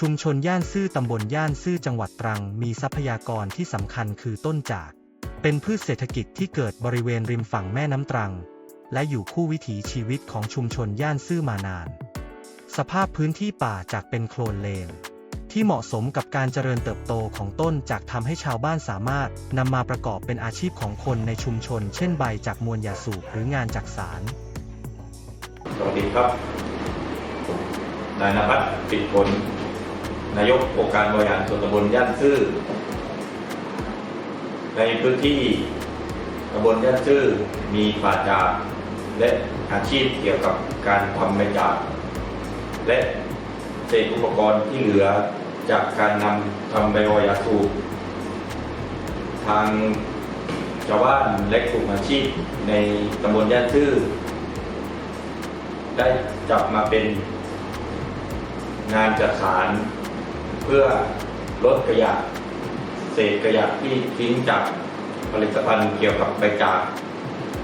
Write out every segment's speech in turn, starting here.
ชุมชนย่านซื่อตำบลย่านซื่อจังหวัดตรัง มีทรัพยากรที่สำคัญคือต้นจาก เป็นพืชเศรษฐกิจที่เกิดบริเวณริมฝั่งแม่น้ำตรัง และอยู่คู่วิถีชีวิตของชุมชนย่านซื่อมานาน สภาพพื้นที่ป่าจากเป็นโคลนเลน ที่เหมาะสมกับการเจริญเติบโตของต้นจากทำให้ชาวบ้านสามารถนำมาประกอบเป็นอาชีพของคนในชุมชน เช่นใบจากมวลยาสูบหรืองานจักสารสวัสดีครับ นายนภัสปิดผล นายกองค์การบริหารส่วนตำบลย่านซื่อ ในพื้นที่ตำบลย่านซื่อมีป่าจากและอาชีพเกี่ยวกับการทำใบจาก และเศษอุปกรณ์ที่เหลือจากการนำทำใบออยาสูบทางชาวบ้านและกลุ่มอาชีพในตำบลย่านซื่อ ได้จับมาเป็นงานจัดสาร เพื่อลดขยะเศษขยะที่ทิ้งจากผลิตภัณฑ์เกี่ยวกับใบจาก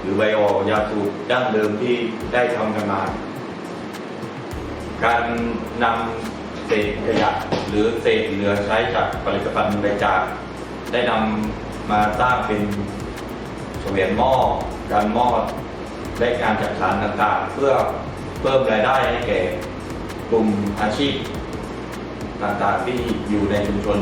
หรือใบออยาสูบดั้งเดิมที่ได้ทำกันมา การนำเศษขยะหรือเศษเหลือใช้จากผลิตภัณฑ์ใบจากได้นำมาสร้างเป็นเสวียนหม้อการหม้อและการจัดสารต่างๆ เพื่อเพิ่มรายได้ให้แก่กลุ่มอาชีพ ต่างๆที่อยู่ในชุมชน